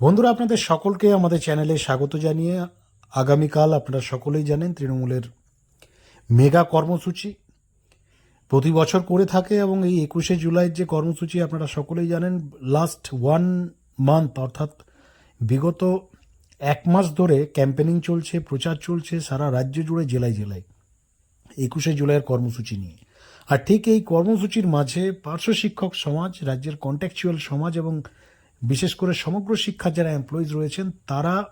বন্ধুরা, আপনাদের সকলকে আমাদের চ্যানেলে স্বাগত জানিয়ে আগামীকাল আপনারা সকলেই জানেন তৃণমূলের মেগা কর্মসূচি। প্রতি বছর করে থাকে এবং এই একুশে জুলাইয়ের যে কর্মসূচি আপনারা সকলেই জানেন লাস্ট ওয়ান মান্থ অর্থাৎ বিগত এক মাস ধরে ক্যাম্পেনিং চলছে, প্রচার চলছে, সারা রাজ্য জুড়ে জেলায় জেলায় একুশে জুলাইয়ের কর্মসূচি নিয়ে। আর ঠিক এই কর্মসূচির মাঝে পার্শ্ব শিক্ষক সমাজ, রাজ্যের কন্ট্যাকচুয়াল সমাজ এবং বিশেষ করে সমগ্র শিক্ষার যারা এমপ্লয়িজ রয়েছেন, তারা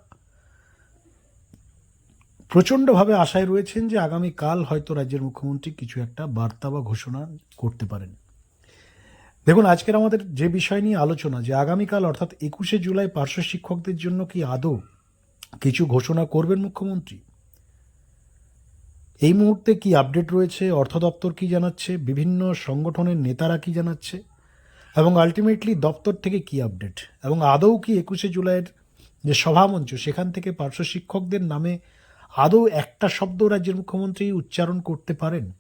প্রচণ্ডভাবে আশায় রয়েছেন যে আগামীকাল হয়তো রাজ্যের মুখ্যমন্ত্রী কিছু একটা বার্তা বা ঘোষণা করতে পারেন। দেখুন, আজকের আমাদের যে বিষয় নিয়ে আলোচনা, যে আগামীকাল অর্থাৎ একুশে জুলাই পার্শ্ব শিক্ষকদের জন্য কি আদৌ কিছু ঘোষণা করবেন মুখ্যমন্ত্রী? এই মুহূর্তে কি আপডেট রয়েছে? অর্থ দপ্তর কি জানাচ্ছে? বিভিন্ন সংগঠনের নেতারা কি জানাচ্ছে? এবং আলটিমেটলি দপ্তর থেকে কি আপডেট এবং আদৌ কি একুশে জুলাইয়ের যে সভামঞ্চ সেখান থেকে পার্শ্ব শিক্ষকদের নামে আদৌ একটা শব্দ রাজ্যের মুখ্যমন্ত্রী উচ্চারণ করতে পারেন?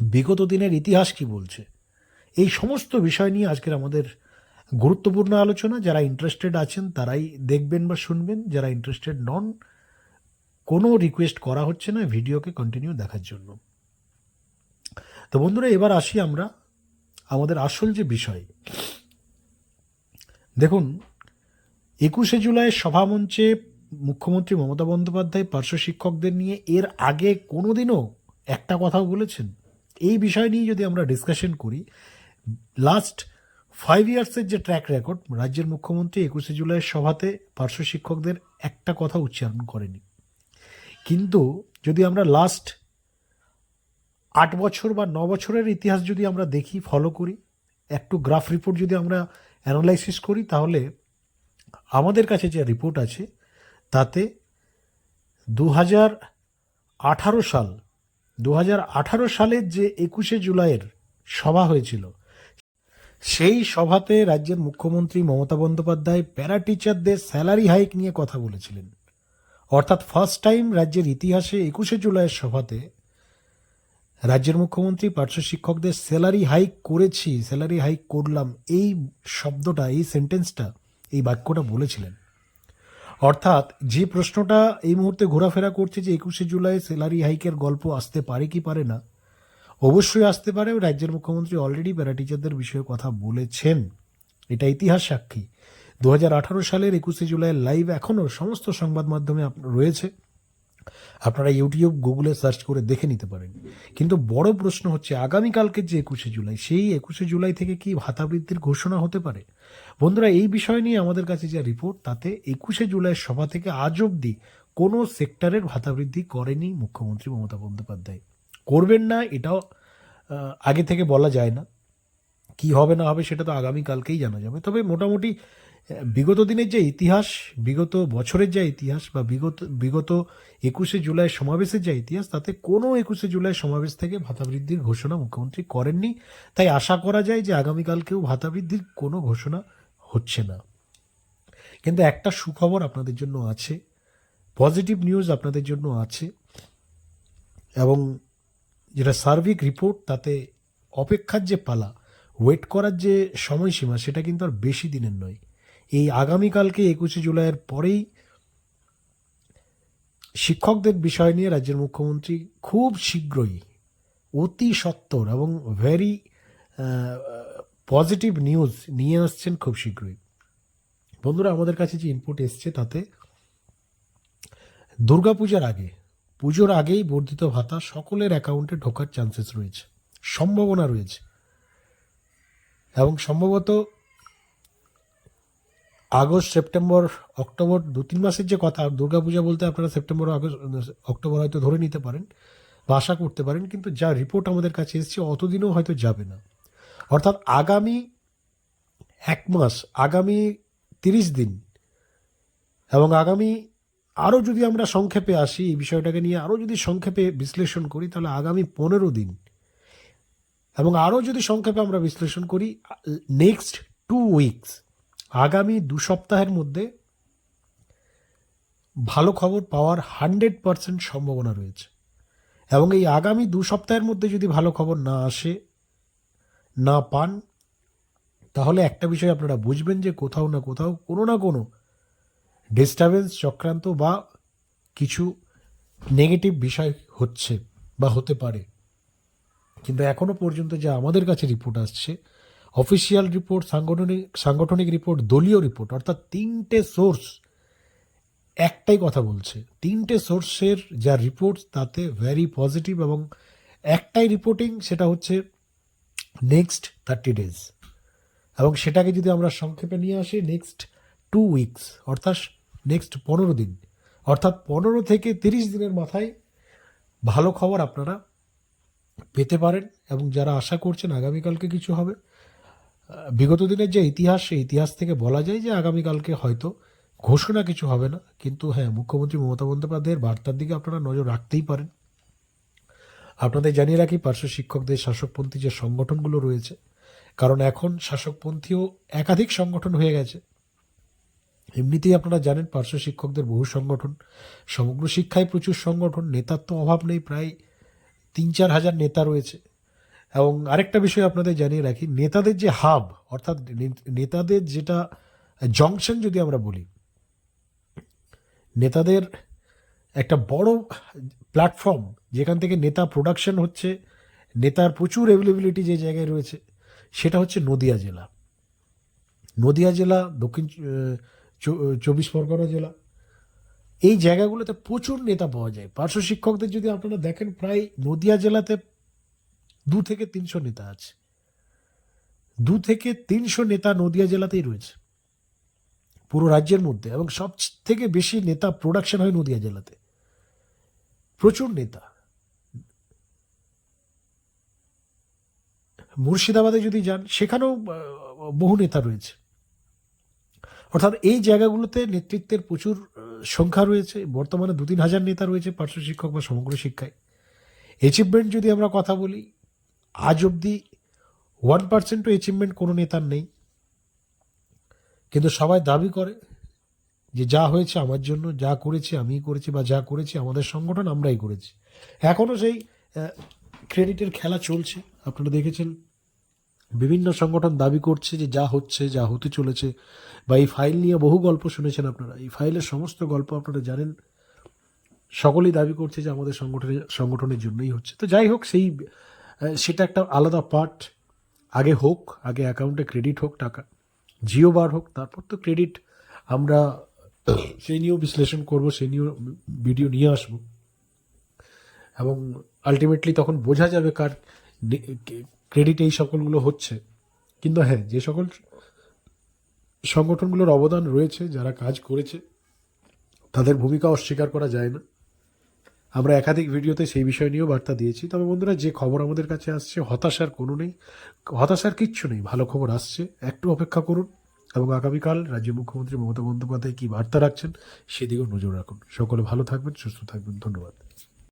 বিগত দিনের ইতিহাস কি বলছে? এই সমস্ত বিষয় নিয়ে আজকের আমাদের গুরুত্বপূর্ণ আলোচনা। যারা ইন্টারেস্টেড আছেন, তারাই দেখবেন বা শুনবেন। যারা ইন্টারেস্টেড নন, কোনো রিকোয়েস্ট করা হচ্ছে না। ভিডিওকে কন্টিনিউ দেখার জন্য। তো বন্ধুরা, এবার আসি আমরা আমাদের আসল যে বিষয়, দেখুন, একুশে জুলাই সভামঞ্চে মুখ্যমন্ত্রী মমতা বন্দ্যোপাধ্যায় পার্শ্ব শিক্ষকদের নিয়ে এর আগে কোনোদিনও একটা কথাও বলেছেন। এই বিষয় নিয়ে যদি আমরা ডিসকাশন করি লাস্ট ফাইভ ইয়ার্সের যে ট্র্যাক রেকর্ড রাজ্যের মুখ্যমন্ত্রী একুশে জুলাই সভাতে পার্শ্ব শিক্ষকদের একটা কথা উচ্চারণ করেনি। কিন্তু যদি আমরা লাস্ট আট বছর বা ন বছরের ইতিহাস যদি আমরা দেখি ফলো করি একটু গ্রাফ রিপোর্ট যদি আমরা অ্যানালাইসিস করি, তাহলে আমাদের কাছে যে রিপোর্ট আছে, তাতে দু হাজার আঠারো সাল দু হাজার আঠারো সালের যে একুশে জুলাইয়ের সভা হয়েছিল, সেই সভাতে রাজ্যের মুখ্যমন্ত্রী মমতা বন্দ্যোপাধ্যায় প্যারা টিচারদের স্যালারি হাইক নিয়ে কথা বলেছিলেন। অর্থাৎ ফার্স্ট টাইম রাজ্যের ইতিহাসে একুশে জুলাইয়ের সভাতে রাজ্যের মুখ্যমন্ত্রী, পার্শ্ব শিক্ষকদের স্যালারি হাইক করেছি, স্যালারি হাইক করলাম। এই শব্দটা, এই সেন্টেন্সটা, এই বাক্যটা বলেছিলেন। অর্থাৎ যে প্রশ্নটা এই মুহূর্তে ঘোরাফেরা করছে যে একুশে জুলাই স্যালারি হাইকের গল্প আসতে পারে কি পারে না, অবশ্যই আসতে পারে। রাজ্যের মুখ্যমন্ত্রী অলরেডি প্যারা টিচারদের বিষয়ে কথা বলেছেন। এটা ইতিহাস সাক্ষী। দু হাজার আঠারো সালের একুশে জুলাই লাইভ এখনও সমস্ত সংবাদ মাধ্যমে রয়েছে। আপনারা ইউটিউব, গুগলে সার্চ করে দেখে নিতে পারেন। কিন্তু বড় প্রশ্ন হচ্ছে আগামীকালকে যে একুশে জুলাই, সেই একুশে জুলাই থেকে কি ভাতা বৃদ্ধির ঘোষণা হতে পারে? বন্ধুরা, এই বিষয় নিয়ে আমাদের কাছে যা রিপোর্ট, তাতে একুশে জুলাইয়ের সভা থেকে আজ অবধি কোনো সেক্টরের ভাতা বৃদ্ধি করেনি মুখ্যমন্ত্রী মমতা বন্দ্যোপাধ্যায়। করবেন না, এটাও আগে থেকে বলা যায় না। কি হবে না হবে সেটা তো আগামীকালকেই জানা যাবে। তবে মোটামুটি বিগত দিনের যে ইতিহাস, বিগত বছরের যে ইতিহাস বা বিগত বিগত একুশে জুলাই সমাবেশের যে ইতিহাস, তাতে কোনো একুশে জুলাই সমাবেশ থেকে ভাতা বৃদ্ধির ঘোষণা মুখ্যমন্ত্রী করেননি। তাই আশা করা যায় যে আগামীকালকেও ভাতা বৃদ্ধির কোনো ঘোষণা হচ্ছে না। কিন্তু একটা সুখবর আপনাদের জন্য আছে, পজিটিভ নিউজ আপনাদের জন্য আছে, এবং যেটা সার্বিক রিপোর্ট, তাতে অপেক্ষার যে পালা, ওয়েট করার যে সময়সীমা, সেটা কিন্তু আর বেশি দিনের নয়। এই আগামীকালকে একুশে জুলাইয়ের পরেই শিক্ষকদের বিষয় নিয়ে রাজ্যের মুখ্যমন্ত্রী খুব শীঘ্রই, অতি সত্বর এবং ভেরি পজিটিভ নিউজ নিয়ে আসছেন খুব শীঘ্রই। বন্ধুরা, আমাদের কাছে যে ইনপুট এসছে তাতে দুর্গাপূজার আগে, পুজোর আগেই বর্ধিত ভাতা সকলের অ্যাকাউন্টে ঢোকার চান্সেস রয়েছে, সম্ভাবনা রয়েছে। এবং সম্ভবত আগস্ট, সেপ্টেম্বর, অক্টোবর দু তিন মাসের যে কথা, দুর্গাপূজা বলতে আপনারা সেপ্টেম্বর, আগস্ট, অক্টোবর হয়তো ধরে নিতে পারেন বা আশা করতে পারেন, কিন্তু যা রিপোর্ট আমাদের কাছে এসেছে অতদিনও হয়তো যাবে না। অর্থাৎ আগামী এক মাস, আগামী তিরিশ দিন এবং আগামী আরও যদি আমরা সংক্ষেপে আসি, এই বিষয়টাকে নিয়ে আরও যদি সংক্ষেপে বিশ্লেষণ করি, তাহলে আগামী পনেরো দিন এবং আরও যদি সংক্ষেপে আমরা বিশ্লেষণ করি নেক্সট টু উইকস আগামী দু সপ্তাহের মধ্যে ভালো খবর পাওয়ার হান্ড্রেড পারসেন্ট সম্ভাবনা রয়েছে। এবং এই আগামী দু সপ্তাহের মধ্যে যদি ভালো খবর না আসে, না পান, তাহলে একটা বিষয় আপনারা বুঝবেন যে কোথাও না কোথাও কোনো না কোনো ডিস্টারবেন্স চক্রান্ত বা কিছু নেগেটিভ বিষয় হচ্ছে বা হতে পারে। কিন্তু এখনও পর্যন্ত যা আমাদের কাছে রিপোর্ট আসছে অফিসিয়াল রিপোর্ট, সাংগঠনিক সাংগঠনিক রিপোর্ট, দলীয় রিপোর্ট, অর্থাৎ তিনটে সোর্স, একটাই কথা বলছে। তিনটে সোর্সের যা রিপোর্ট, তাতে ভেরি পজিটিভ এবং একটাই রিপোর্টিং সেটা হচ্ছে নেক্সট থার্টি ডেজ এবং সেটাকে যদি আমরা সংক্ষেপে নিয়ে আসি নেক্সট টু উইকস অর্থাৎ নেক্সট পনেরো দিন, অর্থাৎ পনেরো থেকে তিরিশ দিনের মাথায় ভালো খবর আপনারা পেতে পারেন এবং যারা আশা করছেন আগামীকালকে কিছু হবে বিগত দিনের যে ইতিহাস, সেই ইতিহাস থেকে বলা যায় যে আগামীকালকে হয়তো ঘোষণা কিছু হবে না। কিন্তু হ্যাঁ মুখ্যমন্ত্রী মমতা বন্দ্যোপাধ্যায়ের বার্তার দিকে আপনারা নজর রাখতেই পারেন। আপনাদের জানিয়ে রাখি, পার্শ্ব শিক্ষকদের শাসকপন্থী যে সংগঠনগুলো রয়েছে, কারণ এখন শাসকপন্থীও একাধিক সংগঠন হয়ে গেছে। এমনিতেই আপনারা জানেন, পার্শ্ব শিক্ষকদের বহু সংগঠন, সমগ্র শিক্ষায় প্রচুর সংগঠন নেতার তো অভাব নেই, প্রায় তিন চার হাজার নেতা রয়েছে। এবং আরেকটা বিষয় আপনাদের জানিয়ে রাখি, নেতাদের যে হাব, অর্থাৎ নেতাদের যেটা জংশন যদি আমরা বলি, নেতাদের একটা বড় প্ল্যাটফর্ম যেখান থেকে নেতা প্রোডাকশন হচ্ছে, নেতার প্রচুর অ্যাভেলেবিলিটি যে জায়গায় রয়েছে, সেটা হচ্ছে নদিয়া জেলা। নদিয়া জেলা, দক্ষিণ চব্বিশ পরগনা জেলা। এই জায়গাগুলোতে প্রচুর নেতা পাওয়া যায়। পার্শ্ব শিক্ষকদের যদি আপনারা দেখেন, প্রায় নদিয়া জেলাতে দু থেকে তিনশো নেতা আছে। দু থেকে তিনশো নেতা নদিয়া জেলাতেই রয়েছে। পুরো রাজ্যের মধ্যে এবং সব থেকে বেশি নেতা প্রোডাকশন হয় নদিয়া জেলাতে। প্রচুর নেতা। মুর্শিদাবাদে যদি যান, সেখানেও বহু নেতা রয়েছে। অর্থাৎ এই জায়গাগুলোতে নেতৃত্বের প্রচুর সংখ্যা রয়েছে। বর্তমানে দু তিন হাজার নেতা রয়েছে পার্শ্ব শিক্ষক বা সমগ্র শিক্ষায়। অ্যাচিভমেন্ট যদি আমরা কথা বলি আজ অবধি ওয়ান পার্সেন্টও অ্যাচিভমেন্ট কোনো নেতার নেই। কিন্তু সবাই দাবি করে যে যা হয়েছে আমার জন্য, যা করেছি আমি করেছি বা যা করেছি, আমাদের সংগঠন আমরাই করেছি। এখনও সেই ক্রেডিটের খেলা চলছে। আপনারা দেখেছেন, বিভিন্ন সংগঠন দাবি করছে যে যা হচ্ছে, যা হতে চলেছে। বা এই ফাইল নিয়ে বহু গল্প শুনেছেন আপনারা। এই ফাইলের সমস্ত গল্প আপনারা জানেন। সকলেই দাবি করছে যে আমাদের সংগঠনের সংগঠনের জন্যই হচ্ছে। তো যাই হোক, সেই সেটা একটা আলাদা পার্ট আগে হোক, আগে অ্যাকাউন্টে ক্রেডিট হোক, টাকা জিও বার হোক, তারপর তো ক্রেডিট আমরা সেই নিয়েও বিশ্লেষণ করব, সেই নিয়েও ভিডিও নিয়ে আসব। এবং আলটিমেটলি তখন বোঝা যাবে কার ক্রেডিট এই সকলগুলো হচ্ছে। কিন্তু হ্যাঁ যে সকল সংগঠনগুলোর অবদান রয়েছে, যারা কাজ করেছে, তাদের ভূমিকা অস্বীকার করা যায় না। আমরা একাধিক ভিডিওতে সেই বিষয় নিয়েও বার্তা দিয়েছি। তবে বন্ধুরা, যে খবর আমাদের কাছে আসছে, হতাশার কোনো নেই। হতাশার কিচ্ছু নেই। ভালো খবর আসছে। একটু অপেক্ষা করুন এবং আগামীকাল রাজ্যের মুখ্যমন্ত্রী মমতা বন্দ্যোপাধ্যায় কী বার্তা রাখছেন, সেদিকেও নজর রাখুন। সকলে ভালো থাকবেন, সুস্থ থাকবেন। ধন্যবাদ।